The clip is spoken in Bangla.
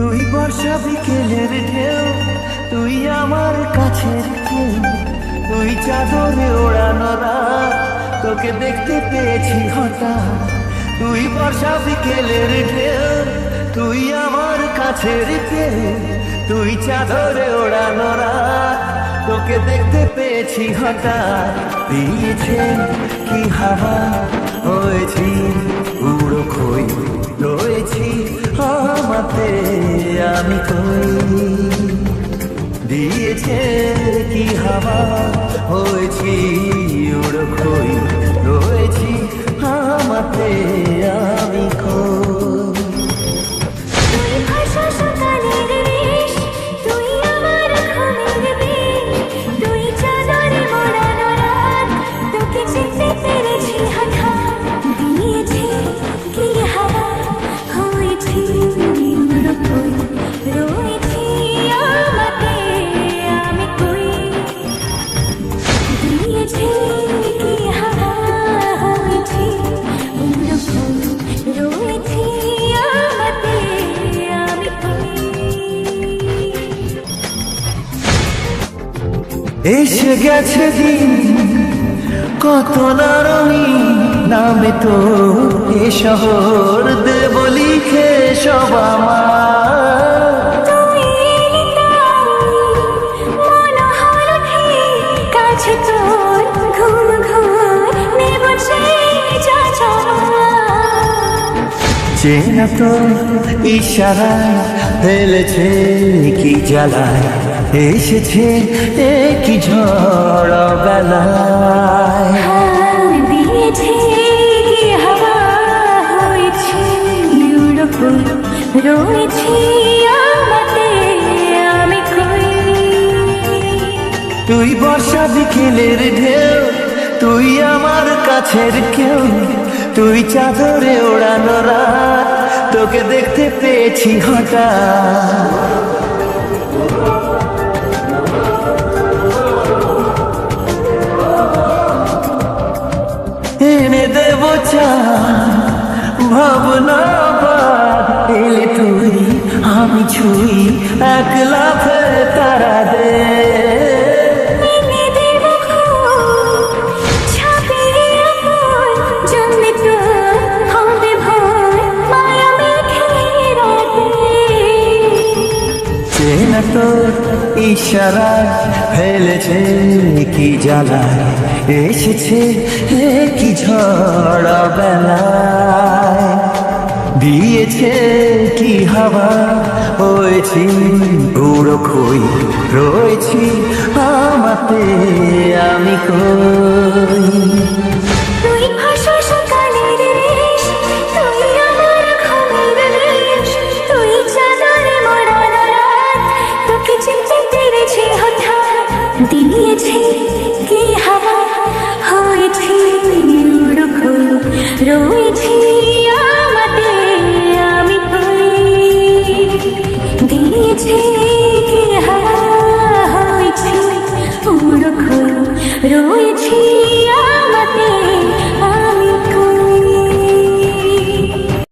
তুই বর্ষা বিকেলের ঢেউ, তুই আমার কেউ তুই চাদরে ওড়ানো তোকে দেখতে পেয়েছি হঠাৎ তুই বর্ষা বিকেলের ঢেউ, তুই আমার কাছের কেউ তুই চাদরে ওড়ানো তোকে দেখতে পেয়েছি হঠাৎ দিয়েছে কি হাওয়া, হয়েছি উড়ো খই আমি কই? দিয়েছে কি হাওয়া? হয়েছি এসে গেছে দিন কত না রঙিন নামে তো এ শহর দেব লিখে সব আমার। চেনা তো ইশারা ফেলেছে কি জ্বালায়। এসেছে এ কি ঝড় বেলায় রয়েছি আমি কই? তুই বর্ষা বিকেলের ঢেউ তুই আমার কাছের কেউ তুই চাদরে ওড়ানো রাত তোকে দেখতে পেয়েছি হঠাৎ। ভাবনা এলে তুই আমি ছুই এক লাফে তারা দে। তোর ফেলেছে কি জ্বালায়? এসেছে কি ঝড় বেলায় দিয়েছে কি হাওয়া? হয়েছি উড়ো খই রয়েছি আমাতে আমি কই? ভাষা সকালের রেশ, তুই রয়েছি।